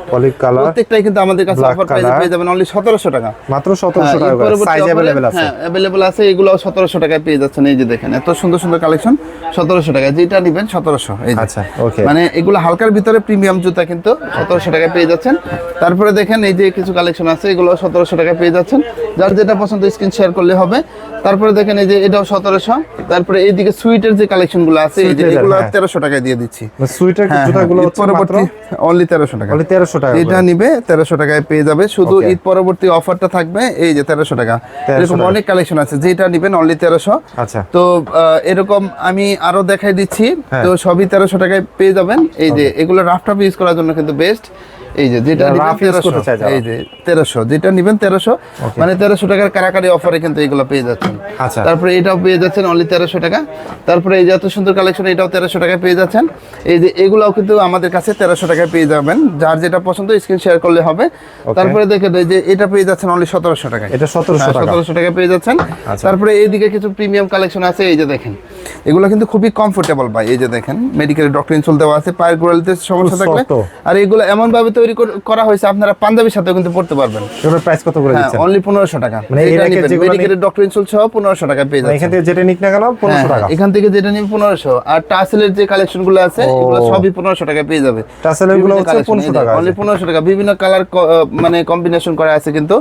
[SPEAKER 1] প্রত্যেকটাই কিন্তু আমাদের কাছে অফার প্রাইসে পেয়ে যাবেন অনলি সতেরোশো টাকা।
[SPEAKER 2] মাত্র সতেরোশো
[SPEAKER 1] হ্যাঁ,
[SPEAKER 2] টাকা সাইজ অ্যাভেলেবেল আছে।
[SPEAKER 1] হ্যাঁ অ্যাভেলেবল আছে। এগুলো সতেরোশো টাকায় পেয়ে যাচ্ছেন। এই যে দেখেন এত সুন্দর সুন্দর কালেকশন সতেরোশো টাকা যেটা নিবেন সতেরোশো
[SPEAKER 2] আচ্ছা ওকে
[SPEAKER 1] মানে এগুলো হালকার ভিতরে প্রিমিয়াম জুতা কিন্তু সতেরোশো টাকায় পেয়ে যাচ্ছেন। তারপরে দেখেন এই যে কিছু কালেকশন আছে এগুলো সতেরোশো টাকায় পেয়ে যাচ্ছেন। যার যেটা পছন্দ স্ক্রিন শেয়ার করলে হবে। তারপরে দেখেন এই যে এটাও সতেরোশো। তারপরে এইদিকে সুইটের যে কালেকশনগুলো আছে এগুলো
[SPEAKER 2] হ্যাঁ।
[SPEAKER 1] তেরোশো টাকায় দিয়ে দিচ্ছি।
[SPEAKER 2] সুইটের
[SPEAKER 1] হ্যাঁ,
[SPEAKER 2] জুতাগুলো
[SPEAKER 1] হ্যাঁ,
[SPEAKER 2] হচ্ছে মাত্র
[SPEAKER 1] পরবর্তী অনলি তেরোশো টাকা।
[SPEAKER 2] অনলি তেরোশো টাকা
[SPEAKER 1] এটা নিবে তেরোশো টাকায় পেয়ে যাবে। শুধু ঈদ পরবর্তী অফারটা থাকবে এই যে তেরোশো টাকা। এরকম অনেক কালেকশন আছে যেটা নিবেন অনলি তেরোশো।
[SPEAKER 2] আচ্ছা।
[SPEAKER 1] তো এরকম আমি আরও দেখাই দিচ্ছি।
[SPEAKER 2] হ্যাঁ।
[SPEAKER 1] তো সবই তেরোশো টাকায় পেয়ে যাবেন। এই যে এগুলো রাফ টাফ ইউজ করার জন্য কিন্তু বেস্ট এই যে যেটা। এই যে তেরোশো যেটা নিবেন তেরোশো মানে তেরোশো টাকার কারাকারি অফারে কিন্তু এগুলো পেয়ে যাচ্ছেন।
[SPEAKER 2] আচ্ছা।
[SPEAKER 1] তারপরে এটাও পেয়ে যাচ্ছেন অনলি তেরোশো টাকা। তারপরে এই যে এত সুন্দর কালেকশন এটাও তেরোশো টাকায় পেয়ে যাচ্ছেন। এই যে এগুলাও কিন্তু আমাদের কাছে তেরোশো টাকায় পেয়ে যাবেন। যার যেটা পছন্দ স্ক্রিন শেয়ার করলে হবে। তারপরে দেখেন এই যে এটা পেয়ে যাচ্ছেন অনলি সতেরোশো টাকায়।
[SPEAKER 2] এটা সতেরোশো টাকা।
[SPEAKER 1] সতেরোশো টাকা পেয়ে যাচ্ছেন।
[SPEAKER 2] আচ্ছা।
[SPEAKER 1] তারপরে এইদিকে কিছু প্রিমিয়াম কালেকশন আছে এই যে দেখেন। এগুলো কিন্তু খুবই কমফোর্টেবল ভাই এই যে দেখেন। মেডিকেল ডক্টর ইনসুল দেওয়া আছে পায়ের গোড়ালিতে সমস্যা থাকলে। আর এগুলো এমন ভাবে তৈরি করা হয়েছে আপনারা পাঞ্জাবির সাথেও কিন্তু পড়তে পারবেন।
[SPEAKER 2] এটার প্রাইস কত করে
[SPEAKER 1] হ্যাঁ
[SPEAKER 2] দিচ্ছেন?
[SPEAKER 1] অনলি পনেরোশো টাকা।
[SPEAKER 2] মানে যেগুলো
[SPEAKER 1] মেডিকেল ডক্টর ইনসুল সহ পনেরোশো টাকা পেয়ে
[SPEAKER 2] মানে এখান থেকে যেটা নিক না কেন পনেরোশো
[SPEAKER 1] হ্যাঁ,
[SPEAKER 2] টাকা।
[SPEAKER 1] এখান থেকে যেটা নিবে পনেরোশো। আর টাসেলের যে কালেকশনগুলো আছে এগুলো সবই পনেরোশো টাকা পেয়ে যাবে।
[SPEAKER 2] টাসেলেরগুলো হচ্ছে 1500 টাকা
[SPEAKER 1] অনলি
[SPEAKER 2] আছে।
[SPEAKER 1] পনেরোশো টাকা। বিভিন্ন কালার মানে কম্বিনেশন করা আছে কিন্তু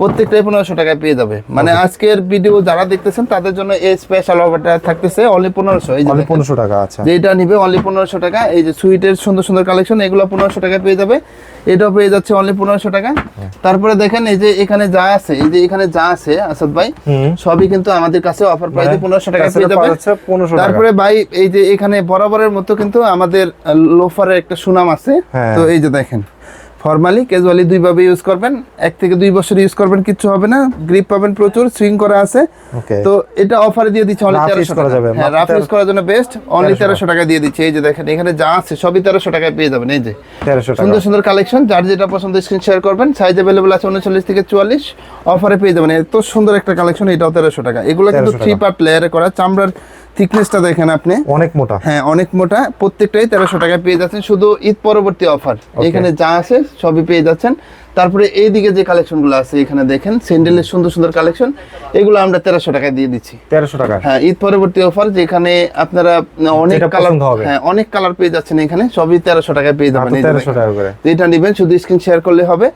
[SPEAKER 1] প্রত্যেকটাই পনেরোশো টাকায় পেয়ে যাবে। মানে আজকের ভিডিও যারা দেখতেছেন তাদের জন্য এই স্পেশাল অফারটা থাকতেছে অনলি পনেরোশো। এই যে
[SPEAKER 2] অনলি
[SPEAKER 1] দেখেন।
[SPEAKER 2] পনেরোশো টাকা আচ্ছা।
[SPEAKER 1] যেটা নিবে অনলি পনেরোশো টাকা। এই যে সুইটের সুন্দর সুন্দর কালেকশন এগুলো পনেরোশো টাকা পেয়ে যাবে। এটাও পেয়ে যাচ্ছে অনলি পনেরোশো টাকা। তারপরে দেখেন এই যে এখানে যা আছে এই যে এখানে যা আছে আসাদ ভাই সবই কিন্তু আমাদের কাছে অফার প্রাইসে
[SPEAKER 2] মানে
[SPEAKER 1] পনেরোশো টাকা পেয়ে যাবে
[SPEAKER 2] পাওয়া যাচ্ছে 1500 টাকা।
[SPEAKER 1] তারপরে ভাই এই যে এখানে বরাবরের মতো কিন্তু আমাদের লোফারের একটা সুনাম আছে।
[SPEAKER 2] হ্যাঁ।
[SPEAKER 1] তো এই যে দেখেন। ফর্মালি ক্যাজুয়ালি দুইভাবে ইউজ করবেন। এক থেকে দুই বছর ইউজ করবেন কিচ্ছু হবে না। গ্রিপ পাবেন প্রচুর সুইং করা আছে। তো এটা অফারে দিয়ে দিচ্ছে অনলি তেরোশো টাকা।
[SPEAKER 2] যাবে,
[SPEAKER 1] হ্যাঁ রাফ ইউজ করার জন্য বেস্ট অনলি
[SPEAKER 2] 1300
[SPEAKER 1] তেরোশো টাকা দিয়ে দিচ্ছে। এই যে দেখেন এখানে যা আছে সবই তেরোশো টাকায় পেয়ে যাবেন। এই যে
[SPEAKER 2] টাকা।
[SPEAKER 1] সুন্দর সুন্দর কালেকশন যার যেটা পছন্দ স্ক্রিন শেয়ার করবেন সাইজ অ্যাভেলেবল আছে উনচল্লিশ থেকে চুয়াল্লিশ অফারে পেয়ে যাবেন। এত সুন্দর একটা কালেকশন এটাও তেরোশো টাকা। এগুলো কিন্তু
[SPEAKER 2] 1300
[SPEAKER 1] থ্রি
[SPEAKER 2] টাকা।
[SPEAKER 1] পার্ট লেয়ারে করা চামড়ার থিকনেসটা দেখেন আপনি।
[SPEAKER 2] অনেক মোটা।
[SPEAKER 1] হ্যাঁ অনেক মোটা প্রত্যেকটাই তেরোশো টাকায় পেয়ে যাচ্ছেন শুধু ঈদ পরবর্তী অফার এখানে যা আছে সবই পেয়ে যাচ্ছেন। তারপরে এইদিকে যে কালেকশনগুলো আছে এখানে দেখেন স্যান্ডেলের সুন্দর সুন্দর কালেকশন। এগুলো আমরা তেরোশো টাকায় দিয়ে দিচ্ছি।
[SPEAKER 2] তেরোশো টাকা।
[SPEAKER 1] হ্যাঁ ঈদ পরবর্তী অফার যেখানে আপনারা অনেক কালার
[SPEAKER 2] হবে।
[SPEAKER 1] হ্যাঁ অনেক কালার পেয়ে যাচ্ছেন এখানে সবই তেরোশো টাকায় পেয়ে যাবেন এই
[SPEAKER 2] তেরোশো টাকা করে।
[SPEAKER 1] যেটা নিবেন শুধু স্ক্রিন শেয়ার করলে হবে।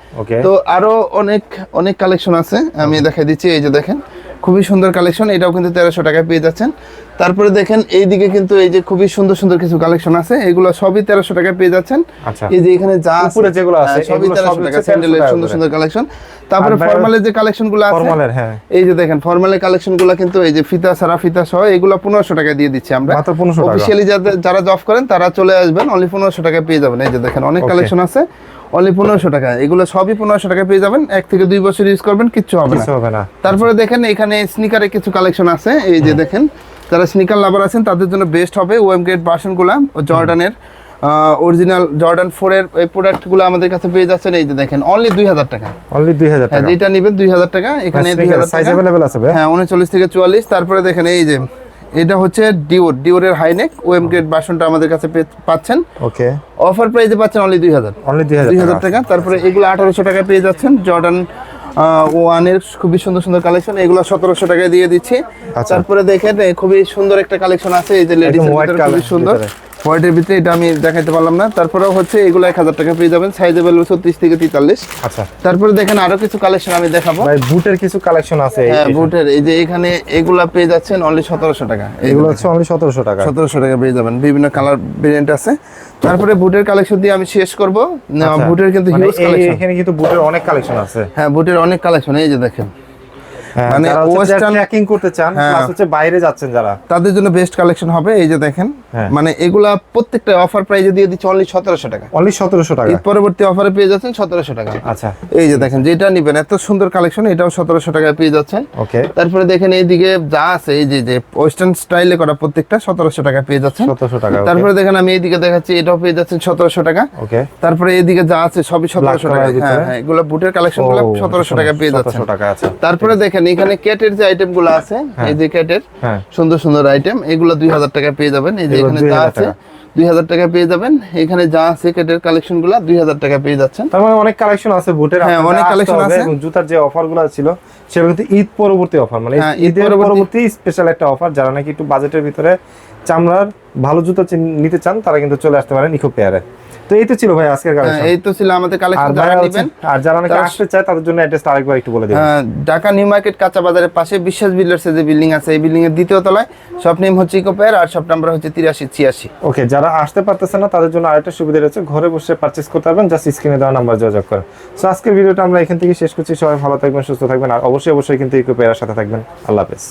[SPEAKER 1] তো আরও অনেক অনেক কালেকশন আছে আমি দেখাই দিচ্ছি এই যে দেখেন। খুবই সুন্দর কালেকশন এটাও কিন্তু তেরোশো টাকায় পেয়ে যাচ্ছেন। তারপরে দেখেন এইদিকে কিন্তু এই যে খুবই সুন্দর সুন্দর কিছু কালেকশন আছে এগুলো সবই তেরোশো টাকায় পেয়ে যাচ্ছেন।
[SPEAKER 2] আচ্ছা।
[SPEAKER 1] এই যে এখানে যা
[SPEAKER 2] উপরে যেগুলো আছে,
[SPEAKER 1] হ্যাঁ, সবই তেরোশো টাকা স্যান্ডেলের সুন্দর সুন্দর কালেকশন তারপরে ফর্মালের যে কালেকশনগুলো আছে
[SPEAKER 2] হ্যাঁ।
[SPEAKER 1] এই যে দেখেন ফর্মালের কালেকশনগুলো কিন্তু এই যে ফিতা সারা ফিতা সহ এগুলো পনেরোশো টাকা দিয়ে দিচ্ছি আমরা।
[SPEAKER 2] মাত্র 1500
[SPEAKER 1] অফিসিয়ালি যারা জব করেন তারা চলে আসবেন অনলি পনেরোশো টাকায় পেয়ে যাবেন। এই যে দেখেন অনেক কালেকশন আছে। অনলি পনেরোশো টাকা। এগুলো সবই পনেরোশো টাকায় পেয়ে যাবেন। এক থেকে দুই বছর ইউজ করবেন কিচ্ছু হবে না।
[SPEAKER 2] হবে না।
[SPEAKER 1] তারপরে দেখেন এখানে স্নিকারের কিছু কালেকশন আছে। এই যে দেখেন যারা স্নিকার লাভার আছেন তাদের জন্য বেস্ট হবে ওয়েম গ্রেড ভার্সনগুলো জর্ডানের অরিজিনাল জর্ডান ফোর এর এই প্রোডাক্টগুলো আমাদের কাছে পেয়ে যাচ্ছেন। এই যে দেখেন অনলি দুই হাজার টাকা।
[SPEAKER 2] অনলি দুই হাজার
[SPEAKER 1] হ্যাঁ
[SPEAKER 2] টাকা।
[SPEAKER 1] যেটা নেবেন দুই হাজার টাকা এখানে দুই হাজার
[SPEAKER 2] সাইজ
[SPEAKER 1] টাকা।
[SPEAKER 2] অ্যাভেলেবেল আছে
[SPEAKER 1] হ্যাঁ উনচল্লিশ থেকে চুয়াল্লিশ। তারপরে দেখেন এই যে এটা হচ্ছে Dior ডিওরের high neck O M grade বাসনটা আমাদের কাছে পাচ্ছেন।
[SPEAKER 2] ওকে
[SPEAKER 1] অফার প্রাইসে পাচ্ছেন অনলি দুই হাজার।
[SPEAKER 2] অনলি দুই হাজার
[SPEAKER 1] টাকা। তারপরে এগুলো আঠারোশো টাকায় পেয়ে যাচ্ছেন। জর্ডান ওয়ানের খুবই সুন্দর সুন্দর কালেকশন এগুলো সতেরোশো টাকায় দিয়ে দিচ্ছি।
[SPEAKER 2] আচ্ছা।
[SPEAKER 1] তারপরে দেখেন খুবই সুন্দর একটা কালেকশন আছে। এই যে লেডিস খুবই সুন্দর। হোয়াইটের ভিতরে এটা আমি দেখাইতে পারলাম না। তারপরেও হচ্ছে এগুলো এক হাজার টাকা পেয়ে যাবেন। সাইজ অ্যাভেলেবল ছত্রিশ থেকে তেতাল্লিশ।
[SPEAKER 2] আচ্ছা।
[SPEAKER 1] তারপরে দেখেন আরও কিছু কালেকশন আমি দেখাবো।
[SPEAKER 2] ভাই বুটের কিছু কালেকশন আছে
[SPEAKER 1] হ্যাঁ বুটের। এই যে এখানে এগুলা পেয়ে যাচ্ছেন অনলি সতেরোশো টাকা।
[SPEAKER 2] এগুলো হচ্ছে অনলি সতেরোশো টাকা।
[SPEAKER 1] সতেরোশো টাকা পেয়ে যাবেন। বিভিন্ন কালার ভেরিয়েন্ট আছে। তারপরে বুটের কালেকশন দিয়ে আমি শেষ করব। না,
[SPEAKER 2] আচ্ছা।
[SPEAKER 1] বুটের কিন্তু
[SPEAKER 2] মানে
[SPEAKER 1] হিউজ কালেকশন
[SPEAKER 2] এখানে কিন্তু বুটের অনেক কালেকশন আছে।
[SPEAKER 1] হ্যাঁ বুটের অনেক কালেকশন এই যে দেখেন।
[SPEAKER 2] মানে
[SPEAKER 1] মানে western-
[SPEAKER 2] ট্র্যাকিং করতে চান
[SPEAKER 1] হ্যাঁ।
[SPEAKER 2] প্লাস হচ্ছে বাইরে যাচ্ছেন যারা।
[SPEAKER 1] তাদের জন্য বেস্ট কালেকশন হবে এই যে দেখেন।
[SPEAKER 2] হ্যাঁ।
[SPEAKER 1] মানে এগুলা প্রত্যেকটা অফার প্রাইজে দিয়ে দিচ্ছে অনলি সতেরোশো টাকা।
[SPEAKER 2] অনলি সতেরোশো টাকা।
[SPEAKER 1] ঈদ পরবর্তী অফারে পেয়ে যাচ্ছেন সতেরোশো টাকা।
[SPEAKER 2] আচ্ছা।
[SPEAKER 1] এই যে দেখেন যেটা নিবেন এত সুন্দর কালেকশন এটাও সতেরোশো টাকায় পেয়ে যাচ্ছেন।
[SPEAKER 2] ওকে।
[SPEAKER 1] তারপরে দেখেন এইদিকে যা আছে এই যে যে ওয়েস্টার্ন স্টাইলে করা প্রত্যেকটা সতেরোশো টাকা পেয়ে যাচ্ছেন।
[SPEAKER 2] সতেরোশো টাকা
[SPEAKER 1] তারপরে দেখেন আমি এইদিকে দেখাচ্ছি এটাও পেয়ে যাচ্ছেন সতেরোশো টাকা।
[SPEAKER 2] ওকে।
[SPEAKER 1] তারপরে এইদিকে যা আছে সবই সতেরোশো
[SPEAKER 2] colour
[SPEAKER 1] টাকা
[SPEAKER 2] এর
[SPEAKER 1] হ্যাঁ হ্যাঁ এগুলো বুটের কালেকশনগুলো সতেরোশো টাকা পেয়ে
[SPEAKER 2] যাচ্ছে টাকা আছে
[SPEAKER 1] তারপরে দেখেন এখানে ক্যাটের যে আইটেমগুলো আছে এই যে ক্যাটের
[SPEAKER 2] হ্যাঁ।
[SPEAKER 1] সুন্দর সুন্দর আইটেম এগুলো দুই হাজার টাকা পেয়ে যাবেন। এই যে এখানে যা আছে দুই হাজার টাকা পেয়ে যাবেন। এখানে যা আছে ক্যাটের কালেকশনগুলো দুই হাজার টাকা পেয়ে যাচ্ছেন।
[SPEAKER 2] তার মানে অনেক কালেকশন আছে বুটের
[SPEAKER 1] হ্যাঁ, অনেক
[SPEAKER 2] হবে
[SPEAKER 1] আছে।
[SPEAKER 2] জুতার যে অফারগুলো ছিল সেগুলো কিন্তু ঈদ পরবর্তী অফার মানে
[SPEAKER 1] হ্যাঁ, ঈদ
[SPEAKER 2] ঈদের
[SPEAKER 1] পরবর্তী
[SPEAKER 2] স্পেশাল একটা অফার যারা নাকি একটু বাজেটের ভিতরে চামড়ার ভালো জুতা নিতে চান তারা কিন্তু চলে আসতে পারেন ইকো পেয়ারে তো এই তো ছিল ভাই আজকের
[SPEAKER 1] হ্যাঁ,
[SPEAKER 2] কালেকশন
[SPEAKER 1] এই তো ছিল আমাদের কালেকশন যারা নেবেন
[SPEAKER 2] আর যারা নাকি আসতে চায় তাদের জন্য অ্যাড্রেসটা আরেকবার একটু বলে দিবেন।
[SPEAKER 1] আহ, ঢাকা নিউ মার্কেট কাঁচা বাজারের পাশে বিশ্বাস বিল্ডার্স যে বিল্ডিং আছে এই বিল্ডিং এর দ্বিতীয় তলায় শপ নেম হচ্ছে ইকো পেয়ার আর শপ নাম্বার হচ্ছে তিরাশি ছিয়াশি।
[SPEAKER 2] ওকে যারা আসতে পারতেছে না তাদের জন্য আরেকটা সুবিধা রয়েছে ঘরে বসে পারচেস করতে পারবেন জাস্ট স্ক্রিনে দেওয়া নাম্বার যোগাযোগ করেন। সো আজকের ভিডিওটা আমরা এখান থেকে শেষ করছি সবাই ভালো থাকবেন সুস্থ থাকবেন আর অবশ্যই অবশ্যই কিন্তু ইকো পেয়ারের সাথে থাকবেন। আল্লাহ হাফেজ।